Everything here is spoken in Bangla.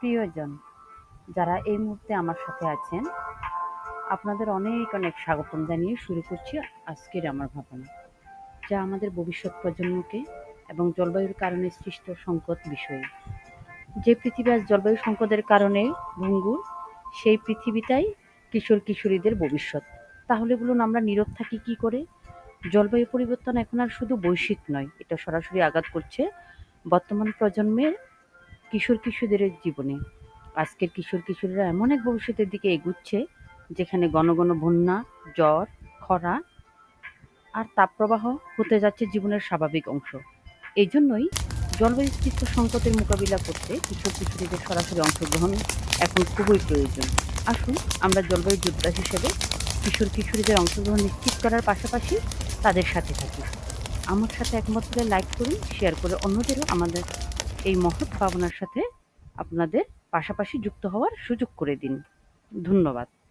প্রিয়জন যারা এই মুহূর্তে আমার সাথে আছেন, আপনাদের অনেক অনেক স্বাগতম জানিয়ে শুরু করছি আজকের আমার ভাবনা, যা আমাদের ভবিষ্যৎ প্রজন্মকে এবং জলবায়ুর কারণে সৃষ্ট সংকট বিষয়ে। যে পৃথিবী আজ জলবায়ু সংকটের কারণে ভঙ্গুর, সেই পৃথিবীটাই কিশোর কিশোরীদের ভবিষ্যৎ। তাহলে বলুন, আমরা নীরব থাকি কি করে? জলবায়ু পরিবর্তন এখন আর শুধু বৈশ্বিক নয়, এটা সরাসরি আঘাত করছে বর্তমান প্রজন্মের কিশোর কিশোরদের জীবনে। আজকের কিশোর কিশোরীরা এমন এক ভবিষ্যতের দিকে এগুচ্ছে, যেখানে ঘন বন্যা, জ্বর, খরা আর তাপপ্রবাহ হতে যাচ্ছে জীবনের স্বাভাবিক অংশ। এই জন্যই জলবায়ু সৃষ্ট সংকটের মোকাবিলা করতে কিশোর কিশোরীদের সরাসরি অংশগ্রহণ এখন খুবই প্রয়োজন। আসুন আমরা জলবায়ু যোদ্ধা হিসেবে কিশোর কিশোরীদের অংশগ্রহণ নিশ্চিত করার পাশাপাশি তাদের সাথে থাকি। আমার সাথে একমত হলে লাইক করুন, শেয়ার করে অন্যদেরও আমাদের এই মহৎ ভাবনার সাথে আপনাদের পাশাপাশি যুক্ত হওয়ার সুযোগ করে দিন। ধন্যবাদ।